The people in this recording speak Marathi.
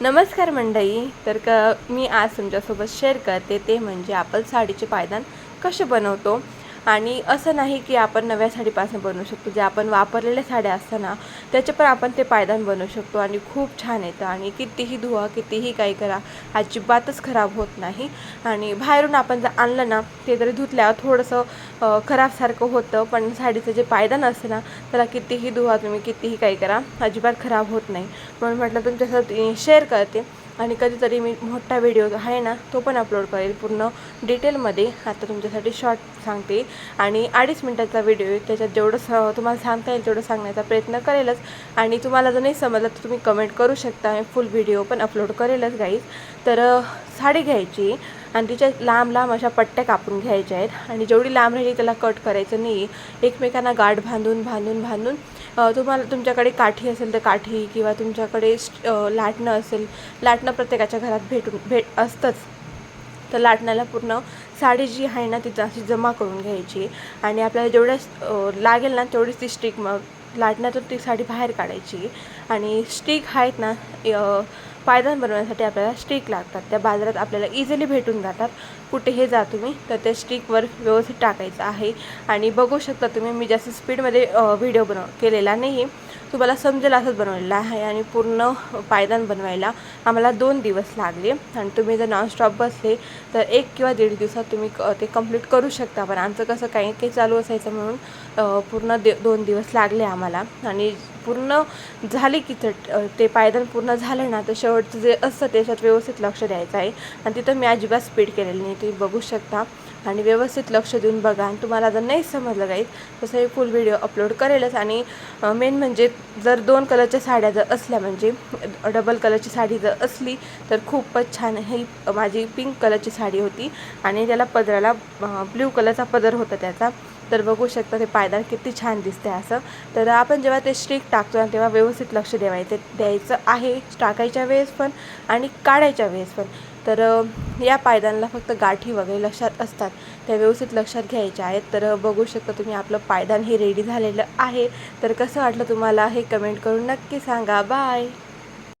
नमस्कार मंडळी. तर क मी आज तुमच्यासोबत शेअर करते ते म्हणजे आपण साडीचे पायदान कसे बनवतो. आणि असं नाही की आपण नव्या साडीपासून बनवू शकतो. जे आपण वापरलेल्या साड्या असताना त्याचे पण आपण ते पायदान बनवू शकतो आणि खूप छान येतं. आणि कितीही धुवा कितीही काही करा अजिबातच खराब होत नाही. आणि बाहेरून आपण जर आणलं ना ते जरी धुतल्यावर थोडंसं खराबसारखं होतं पण साडीचं जे पायदान असतं ना त्याला कितीही धुवा तुम्ही कितीही काही करा अजिबात खराब होत नाही. म्हणून म्हटलं तुमच्यासोबत शेअर करते. आणि कधीतरी मी मोठा व्हिडिओ आहे ना तो पण अपलोड करेल पूर्ण डिटेलमध्ये आता तुमच्यासाठी शॉर्ट सांगते. आणि अडीच मिनटाचा व्हिडिओ त्याच्यात जेवढं स तुम्हाला सांगता येईल तेवढं सांगण्याचा प्रयत्न करेलच. आणि तुम्हाला जर नाही समजलं तर तुम्ही कमेंट करू शकता. आणि फुल व्हिडिओ पण अपलोड करेलच गाईज तर साडी घ्यायची. आणि तिच्या लांब लांब अशा पट्ट्या कापून घ्यायच्या आहेत. आणि जेवढी लांब राहिली त्याला कट करायचं नाही एकमेकांना गाठ बांधून बांधून बांधून तुम्हाला तुमच्याकडे काठी असेल तर काठी किंवा तुमच्याकडे लाटणं असेल लाटणं प्रत्येकाच्या घरात भेटून भेट असतंच. तर लाटण्याला पूर्ण साडी जी आहे ना ती अशी जमा करून घ्यायची आणि आपल्याला जेवढ्या लागेल ना तेवढीच ती स्टिक मग लाटण्यातून ती साडी बाहेर काढायची आणि स्टिक आहेत ना पायदान बनवण्यासाठी आपल्याला स्टिक लागतात. त्या बाजारात आपल्याला इझिली भेटून जातात. कुठेही जा तुम्ही तर त्या स्टिकवर व्यवस्थित टाकायचं आहे. आणि बघू शकता तुम्ही मी जास्त स्पीडमध्ये व्हिडिओ बनव केलेला नाही. तुम्हाला समजेल असंच बनवलेला आहे आणि पूर्ण पायदान बनवायला आम्हाला दोन दिवस लागले. आणि तुम्ही जर नॉनस्टॉप बसले तर एक किंवा दीड दिवसात तुम्ही क- ते कंप्लीट करू शकता. पण आमचं कसं काही काही चालू असायचं म्हणून पूर्ण दे दोन दिवस लागले आम्हाला. आणि पूर्ण झाले की तर ते पायदान पूर्ण झालं ना तर शेवटचं जे असतं त्याच्यात व्यवस्थित लक्ष द्यायचं आहे. आणि तिथं मी अजिबात स्पीड केलेली नाही. तुम्ही बघू शकता. आणि व्यवस्थित लक्ष देऊन बघा. आणि तुम्हाला जर नाही समजलं काही तसं हे फुल व्हिडिओ अपलोड करेलच. आणि मेन म्हणजे जर दोन कलरच्या साड्या जर असल्या म्हणजे डबल कलरची साडी जर असली तर खूपच छान ही माझी पिंक कलरची साडी होती. आणि त्याला पदराला ब्ल्यू कलरचा पदर होता त्याचा. तर बघू शकता ते पायदान किती छान दिसते असं. तर आपण जेव्हा ते स्टिक टाकतो ना तेव्हा व्यवस्थित लक्ष द्यायचं द्यायचं आहे टाकायच्या वेळेस पण आणि काढायच्या वेळेस पण. तर या पायदानाला फक्त गाठी वगैरे लक्षात असतात. त्या व्यवस्थित लक्षात घ्यायच्या आहेत. तर बघू शकता तुम्ही आपलं पायदान हे रेडी झालेलं आहे. तर कसं वाटलं तुम्हाला हे कमेंट करून नक्की सांगा. बाय